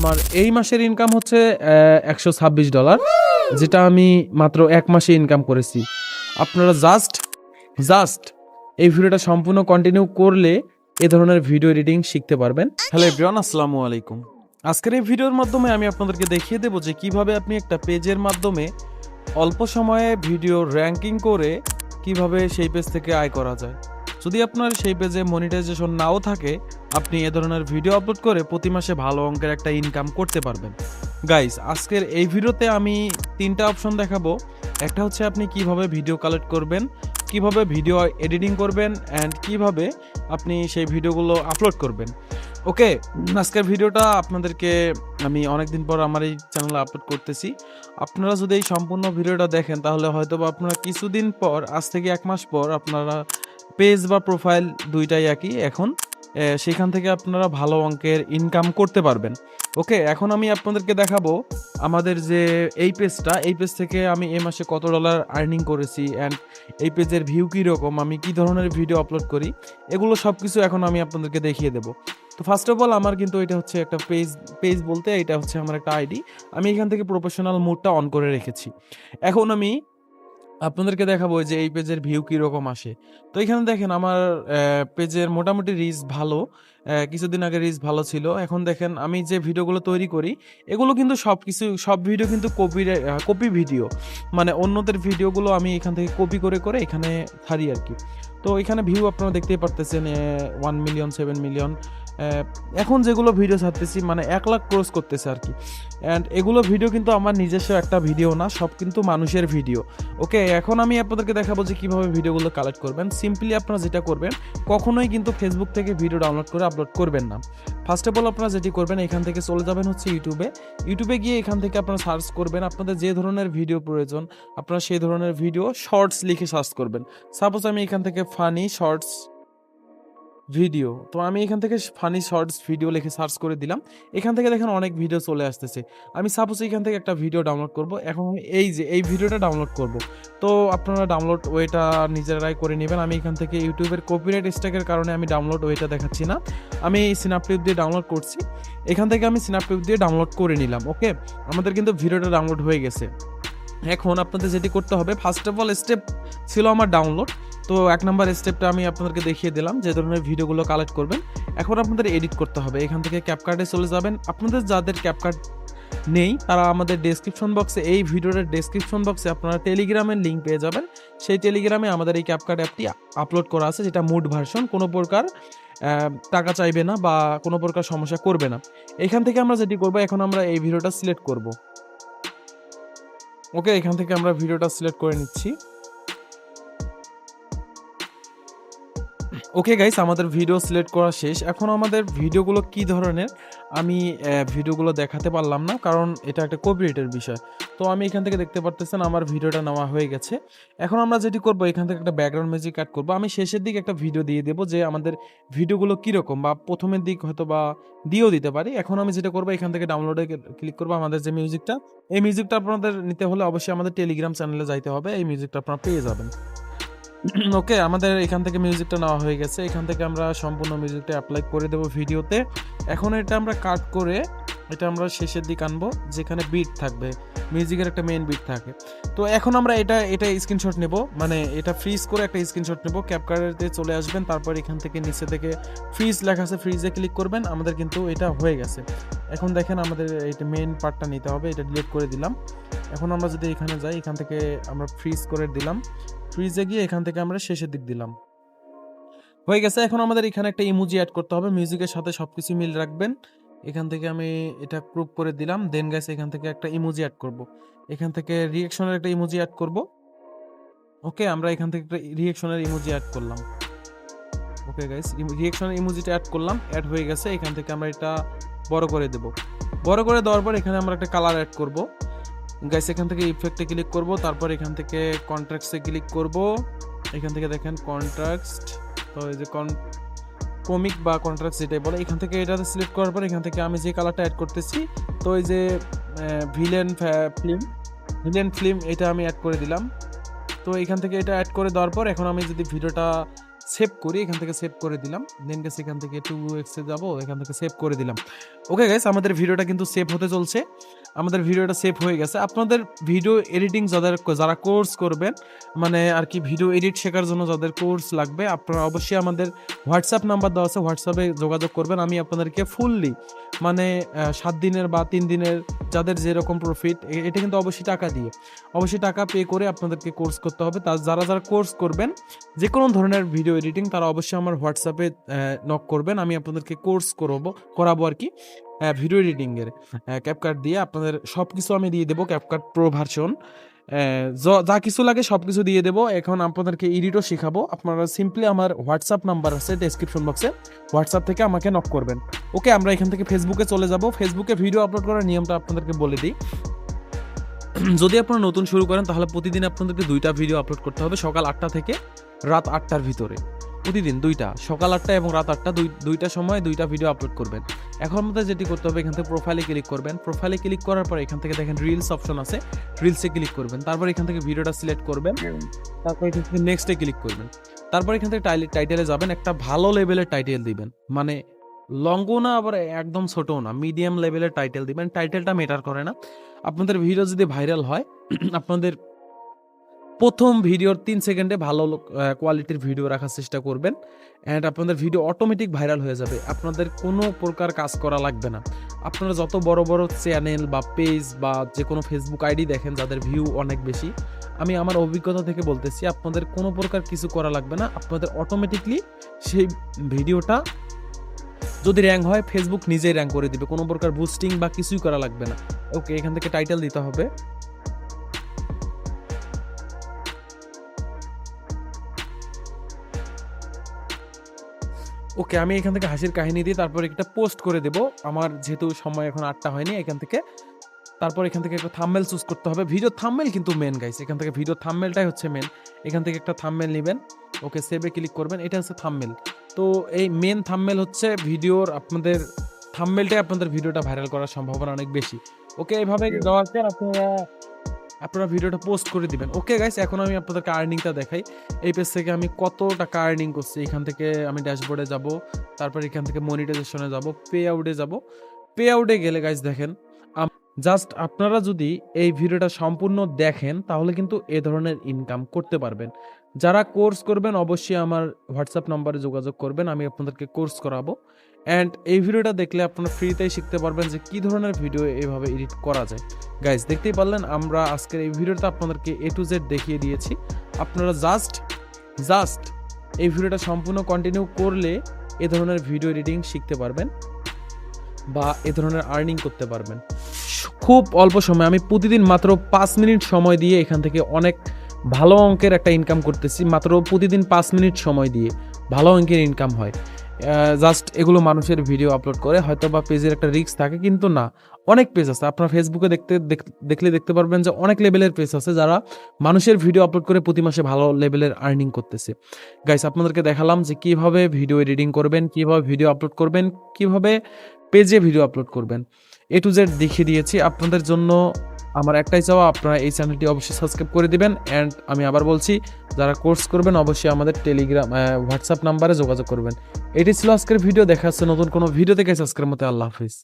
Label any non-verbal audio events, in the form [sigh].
আমার এই মাসের ইনকাম হচ্ছে একশো ছাব্বিশ ডলার যেটা আমি মাত্র এক মাসে ইনকাম করেছি। আপনারা জাস্ট জাস্ট এই ভিডিওটা সম্পূর্ণ কন্টিনিউ করলে এ ধরনের ভিডিও এডিটিং শিখতে পারবেন। হ্যালো এভরিওয়ান আসসালামু আলাইকুম। আজকের এই ভিডিওর মাধ্যমে আমি আপনাদেরকে দেখিয়ে দেবো যে কীভাবে আপনি একটা পেজের মাধ্যমে অল্প সময়ে ভিডিও র্যাঙ্কিং করে কীভাবে সেই পেজ থেকে আয় করা যায়। যদি আপনার সেই পেজে মনিটাইজেশন নাও থাকে, আপনি এ ধরনের ভিডিও আপলোড করে প্রতি মাসে ভালো অঙ্কের একটা ইনকাম করতে পারবেন। গাইস আজকের এই ভিডিওতে আমি তিনটা অপশন দেখাবো। একটা হচ্ছে আপনি কীভাবে ভিডিও কালেক্ট করবেন, কীভাবে ভিডিও এডিটিং করবেন অ্যান্ড কীভাবে আপনি সেই ভিডিওগুলো আপলোড করবেন। ওকে, আজকের ভিডিওটা আপনাদেরকে আমি অনেকদিন পর আমার এই চ্যানেলে আপলোড করতেছি। আপনারা যদি এই সম্পূর্ণ ভিডিওটা দেখেন, তাহলে হয়তো বা আপনারা কিছুদিন পর, আজ থেকে এক মাস পর আপনারা পেজ বা প্রোফাইল দুইটাই একই এখন সেখান থেকে আপনারা ভালো অঙ্কের ইনকাম করতে পারবেন। ওকে, এখন আমি আপনাদেরকে দেখাবো আমাদের যে এই পেজটা, এই পেজ থেকে আমি এ মাসে কত ডলার আর্নিং করেছি অ্যান্ড এই পেজের ভিউ কীরকম, আমি কি ধরনের ভিডিও আপলোড করি, এগুলো সব কিছু এখন আমি আপনাদেরকে দেখিয়ে দেবো। তো ফার্স্ট অফ অল আমার কিন্তু এটা হচ্ছে একটা পেজ পেজ বলতে এটা হচ্ছে আমার একটা আইডি আমি এখান থেকে প্রফেশনাল মোডটা অন করে রেখেছি। এখন আমি আপনাদেরকে দেখাবো যে এই পেজের ভিউ কীরকম আসে। তো এখানে দেখেন আমার পেজের মোটামুটি রিচ ভালো। কিছুদিন আগে রিচ ভালো ছিল। এখন দেখেন আমি যে ভিডিওগুলো তৈরি করি, এগুলো কিন্তু সব কিছু সব ভিডিও কিন্তু কপি কপি ভিডিও মানে অন্যদের ভিডিওগুলো আমি এখান থেকে কপি করে করে এখানে ছাড়ি আর কি। তো এখানে ভিউ আপনারা দেখতেই পারতেছেন ওয়ান মিলিয়ন সেভেন মিলিয়ন এখন যেগুলো ভিডিও ছাড়তেছি মানে এক লাখ ক্রস করতেছে আর কি। অ্যান্ড এগুলো ভিডিও কিন্তু আমার নিজস্ব একটা ভিডিও না, সব কিন্তু মানুষের ভিডিও ওকে এখন আমি আপনাদেরকে দেখাবো যে কীভাবে ভিডিওগুলো কালেক্ট করবেন। সিম্পলি আপনারা যেটা করবেন, কখনোই কিন্তু ফেসবুক থেকে ভিডিও ডাউনলোড করে আপলোড করবেন না। ফার্স্ট অফ অল আপনারা যেটি করবেন, এখান থেকে চলে যাবেন হচ্ছে ইউটিউবে ইউটিউবে গিয়ে এখান থেকে আপনারা সার্চ করবেন, আপনাদের যে ধরনের ভিডিও প্রয়োজন, আপনারা সেই ধরনের ভিডিও শর্টস লিখে সার্চ করবেন। সাপোজ আমি এখান থেকে ফানি শর্টস ভিডিও তো আমি এখান থেকে ফানি শর্টস ভিডিও লিখে সার্চ করে দিলাম। এখান থেকে দেখেন অনেক ভিডিও চলে আসতেছে। আমি সাপোজ এখান থেকে একটা ভিডিও ডাউনলোড করব। এখন আমি এই যে, এই ভিডিওটা ডাউনলোড করব। তো আপনারা ডাউনলোড ওয়েটা নিজেরাই করে নেবেন। আমি এখান থেকে ইউটিউবের কপিরাইট স্ট্যাকের কারণে আমি ডাউনলোড ওয়েটা দেখাচ্ছি না। আমি এই সিনাপটিপ দিয়ে ডাউনলোড করছি। এখান থেকে আমি সিনাপটিপ দিয়ে ডাউনলোড করে নিলাম ওকে আমাদের কিন্তু ভিডিওটা ডাউনলোড হয়ে গেছে। এখন আপনাদের যেটি করতে হবে ফার্স্ট অফ অল স্টেপ ছিল আমার ডাউনলোড তো এক নম্বর স্টেপটা আমি আপনাদেরকে দেখিয়ে দিলাম যে ধরনের ভিডিওগুলো কালেক্ট করবেন। এখন আপনাদের এডিট করতে হবে। এখান থেকে ক্যাপকার্টে চলে যাবেন। আপনাদের যাদের ক্যাপকার্ট নেই, তারা আমাদের ডেসক্রিপশন বক্সে এই ভিডিওর ডেসক্রিপশন বক্সে আপনারা টেলিগ্রামের লিঙ্ক পেয়ে যাবেন। সেই টেলিগ্রামে আমাদের এই ক্যাপকার্ট অ্যাপটি আপলোড করা আছে, যেটা মুড ভার্সন কোনো প্রকার টাকা চাইবে না বা কোনো প্রকার সমস্যা করবে না। এখান থেকে আমরা যেটি করব, এখন আমরা এই ভিডিওটা সিলেক্ট করব। ওকে এখান থেকে আমরা ভিডিওটা সিলেক্ট করে নিচ্ছি। ওকে গাইস আমাদের ভিডিও সিলেক্ট করা শেষ। এখন আমাদের ভিডিওগুলো কি ধরনের? আমি ভিডিওগুলো দেখাতে পারলাম না, কারণ এটা একটা কপিরাইটের বিষয়। তো আমি এখান থেকে দেখতে পারতেছেন, আমার ভিডিওটা নেওয়া হয়ে গেছে। এখন আমরা যেটি করব, এখান থেকে একটা ব্যাকগ্রাউন্ড মিউজিক অ্যাড করব। আমি শেষের দিকে একটা ভিডিও দিয়ে দেবো যে আমাদের ভিডিওগুলো কীরকম, বা প্রথমের দিক হয়তো বা দিয়েও দিতে পারি। এখন আমি যেটা করব, এখান থেকে ডাউনলোডে ক্লিক করব আমাদের যে মিউজিকটা এই মিউজিকটা আপনাদের নিতে হলে অবশ্যই আমাদের টেলিগ্রাম চ্যানেলে যাইতে হবে, এই মিউজিকটা আপনারা পেয়ে যাবেন। [clears throat] ওকে আমাদের এখান থেকে মিউজিকটা নেওয়া হয়ে গেছে। এখান থেকে আমরা সম্পূর্ণ মিউজিকটা অ্যাপ্লাই করে দেবো ভিডিওতে এখন এটা আমরা কাট করে এটা আমরা শেষের দিকে আনব, যেখানে বিট থাকবে মিউজিকের একটা মেইন বিট থাকে। তো এখন আমরা এটা এটা স্ক্রিনশট নেব মানে এটা ফ্রিজ করে একটা স্ক্রিনশট নেব ক্যাপকার্ডেতে চলে আসবেন, তারপর এখান থেকে নিচে থেকে ফ্রিজ লেখা আছে ফ্রিজে ক্লিক করবেন, আমাদের কিন্তু এটা হয়ে গেছে। এখন দেখেন আমাদের এটা মেইন পার্টটা নিতে হবে, এটা ডিলিট করে দিলাম। এখন আমরা যদি এখানে যাই, এখান থেকে আমরা ফ্রিজ করে দিলাম। ফ্রিজে গিয়ে এখান থেকে আমরা শেষের দিক দিলাম। হয়ে গেছে, এখন আমাদের এখানে একটা ইমোজি অ্যাড করতে হবে মিউজিকের সাথে সবকিছু মিল রাখবেন। এখান থেকে আমি এটা প্রুভ করে দিলাম। দেন গাইস এখান থেকে একটা ইমোজি অ্যাড করব। এখান থেকে রিয়েকশনের একটা ইমোজি অ্যাড করব। ওকে আমরা এখান থেকে একটা রিয়েকশনের ইমোজি অ্যাড করলাম। ওকে গাইস রিয়েকশনের ইমোজিটা অ্যাড করলাম। অ্যাড হয়ে গেছে। এখান থেকে আমরা এটা বড় করে দেব। বড় করে দেওয়ার পর এখানে আমরা একটা কালার অ্যাড করব। গাইস এখান থেকে ইফেক্টে ক্লিক করব। তারপর এখান থেকে কন্ট্রাক্টসে ক্লিক করব। এখান থেকে দেখেন কন্ট্রাক্ট তো এই যে কন কমিক বা কন্ট্রাক্ট যেটাই বলে এখান থেকে এটাতে সিলেক্ট করার পর এখান থেকে আমি যে কালারটা অ্যাড করতেছি তো এই যে ভিলেন ফিল্ম ভিলেন ফিল্ম এটা আমি অ্যাড করে দিলাম। তো এখান থেকে এটা অ্যাড করে দেওয়ার পর এখন আমি যদি ভিডিওটা সেভ করি এখান থেকে সেভ করে দিলাম। দেন গেছে এখান থেকে টু এক্সে যাব এখান থেকে সেভ করে দিলাম। ওকে গাইস আমাদের ভিডিওটা কিন্তু সেভ হতে চলছে। আমাদের ভিডিওটা সেভ হয়ে গেছে। আপনাদের ভিডিও এডিটিং যাদের যারা কোর্স করবেন মানে আর কি ভিডিও এডিট শেখার জন্য যাদের কোর্স লাগবে, আপনারা অবশ্যই আমাদের হোয়াটসঅ্যাপ নাম্বার দেওয়া আছে হোয়াটসঅ্যাপে যোগাযোগ করবেন, আমি আপনাদেরকে ফুললি মানে সাত দিনের বা তিন দিনের যাদের যেরকম প্রফিট এটা কিন্তু অবশ্যই টাকা দিয়ে। অবশ্যই টাকা পে করে আপনাদেরকে কোর্স করতে হবে। তার যারা যারা কোর্স করবেন যে কোনো ধরনের ভিডিও এডিটিং তারা অবশ্যই আমার হোয়াটসঅ্যাপে নক করবেন। আমি আপনাদেরকে কোর্স করাবো করাবো আর কি ভিডিও এডিটিংয়ের ক্যাপকাট দিয়ে আপনাদের সব কিছু আমি দিয়ে দেবো ক্যাপকাট প্রো ভার্সন যা কিছু লাগে সব কিছু দিয়ে দেবো। এখন আপনাদেরকে এডিটও শেখাবো। আপনারা সিম্পলি আমার হোয়াটসঅ্যাপ নাম্বার আছে ডেসক্রিপশন বক্সে হোয়াটসঅ্যাপ থেকে আমাকে নক করবেন। ওকে আমরা এখান থেকে ফেসবুকে চলে যাব। ফেসবুকে ভিডিও আপলোড করার নিয়মটা আপনাদেরকে বলে দিই। [clears throat] যদি আপনারা নতুন শুরু করেন, তাহলে প্রতিদিন আপনাদেরকে দুইটা ভিডিও আপলোড করতে হবে সকাল আটটা থেকে রাত আটটার ভিতরে। প্রতিদিন দুইটা, সকাল আটটা এবং রাত আটটা, দুই, দুইটা সময় দুইটা ভিডিও আপলোড করবেন। এখন আমাদের যেটি করতে হবে, এখান থেকে প্রোফাইলে ক্লিক করবেন। প্রোফাইলে ক্লিক করার পর এখান থেকে দেখেন রিলস অপশন আছে। রিলসে ক্লিক করবেন। তারপর এখান থেকে ভিডিওটা সিলেক্ট করবেন। তারপর এখান থেকে নেক্সটে ক্লিক করবেন। তারপর এখান থেকে টাইটেলে যাবেন। একটা ভালো লেভেলের টাইটেল দিবেন। মানে লঙ্গও না, আবার একদম ছোটও না। মিডিয়াম লেভেলের টাইটেল দিবেন। টাইটেলটা মেটার করে না। আপনাদের ভিডিও যদি ভাইরাল হয়, [clears throat] আপনাদের প্রথম ভিডিওর তিন সেকেন্ডে ভালো কোয়ালিটির ভিডিও রাখার চেষ্টা করবেন অ্যান্ড আপনাদের ভিডিও অটোমেটিক ভাইরাল হয়ে যাবে। আপনাদের কোনো প্রকার কাজ করা লাগবে না। আপনারা যত বড় বড় চ্যানেল বা পেজ বা যে কোনো ফেসবুক আইডি দেখেন, যাদের ভিউ অনেক বেশি, আমি আমার অভিজ্ঞতা থেকে বলতেছি, আপনাদের কোনো প্রকার কিছু করা লাগবে না। আপনাদের অটোমেটিকলি সেই ভিডিওটা যদি র্যাঙ্ক হয় ফেসবুক নিজেই র্যাঙ্ক করে দিবে। কোনো প্রকার বুস্টিং বা কিছুই করা লাগবে না। ওকে এখান থেকে টাইটেল দিতে হবে। ওকে আমি এখান থেকে হাসির কাহিনী দিয়ে তারপর একটা পোস্ট করে দেব। আমার যেহেতু সময় এখন আটটা হয়নি এখান থেকে তারপর এখান থেকে একটা থাম্মেল চুজ করতে হবে। ভিডিও থাম্মেল কিন্তু মেন গাইস এখান থেকে ভিডিও থাম্মেলটাই হচ্ছে মেন এখান থেকে একটা থাম্মেল নেবেন ওকে সেভে ক্লিক করবেন এটা হচ্ছে থাম্মেল তো এই মেন থাম্মেল হচ্ছে ভিডিওর আপনাদের থাম্মেলটাই আপনাদের ভিডিওটা ভাইরাল করার সম্ভাবনা অনেক বেশি। ওকে এইভাবে দেওয়ার পর আপনারা আপনারা ভিডিওটা পোস্ট করে দিবেন। ওকে গাইস এখন আমি আপনাদেরকে আর্নিংটা দেখাই। এই পেজ থেকে আমি কত টাকা আর্নিং করছি, এখান থেকে আমি ড্যাশবোর্ডে যাব, তারপর এখান থেকে মনিটাইজেশনে যাব পে আউটে যাব। পে আউটে গেলে গাইস দেখেন জাস্ট আপনারা যদি এই ভিডিওটা সম্পূর্ণ দেখেন, তাহলে কিন্তু এ ধরনের ইনকাম করতে পারবেন। যারা কোর্স করবেন, অবশ্যই আমার হোয়াটসঅ্যাপ নম্বরে যোগাযোগ করবেন, আমি আপনাদেরকে কোর্স করাবো। অ্যান্ড এই ভিডিওটা দেখলে আপনারা ফ্রিতেই শিখতে পারবেন যে কী ধরনের ভিডিও এভাবে এডিট করা যায়। গাইজ দেখতেই পারলেন, আমরা আজকের এই ভিডিওটা আপনাদেরকে এ টু জেড দেখিয়ে দিয়েছি। আপনারা জাস্ট জাস্ট এই ভিডিওটা সম্পূর্ণ কন্টিনিউ করলে এ ধরনের ভিডিও এডিটিং শিখতে পারবেন বা এ ধরনের আর্নিং করতে পারবেন। খুব অল্প সময়, আমি প্রতিদিন মাত্র পাঁচ মিনিট সময় দিয়ে এখান থেকে অনেক ভালো অঙ্কের একটা ইনকাম করতেছি। মাত্র প্রতিদিন পাঁচ মিনিট সময় দিয়ে ভালো অঙ্কের ইনকাম হয়। জাস্ট এগুলো মানুষের ভিডিও আপলোড করে হয়তো বা পেজের একটা রিস্ক থাকে, কিন্তু না। অনেক পেজ আছে। আপনার ফেসবুকে দেখতে, দেখ- দেখলে দেখতে পারবেন যে অনেক লেভেলের পেজ আছে যারা মানুষের ভিডিও আপলোড করে প্রতি মাসে ভালো লেভেলের আর্নিং করতেছে। গাইস আপনাদেরকে দেখালাম যে কীভাবে ভিডিও এডিটিং করবেন, কীভাবে ভিডিও আপলোড করবেন, কীভাবে পেজে ভিডিও আপলোড করবেন। এ টু জেড দেখিয়ে দিয়েছি। আপনাদের জন্য আমার একটাই চাওয়া, আপনারা এই চ্যানেলটি অবশ্যই সাবস্ক্রাইব করে দিবেন। অ্যান্ড আমি আবার বলছি, যারা কোর্স করবেন, অবশ্যই আমাদের টেলিগ্রাম হোয়াটসঅ্যাপ নাম্বারে যোগাযোগ করবেন। এটি ছিল আজকের ভিডিও, দেখা যাচ্ছে নতুন কোনো ভিডিও থেকে আজকের মতো আল্লাহ হাফিজ।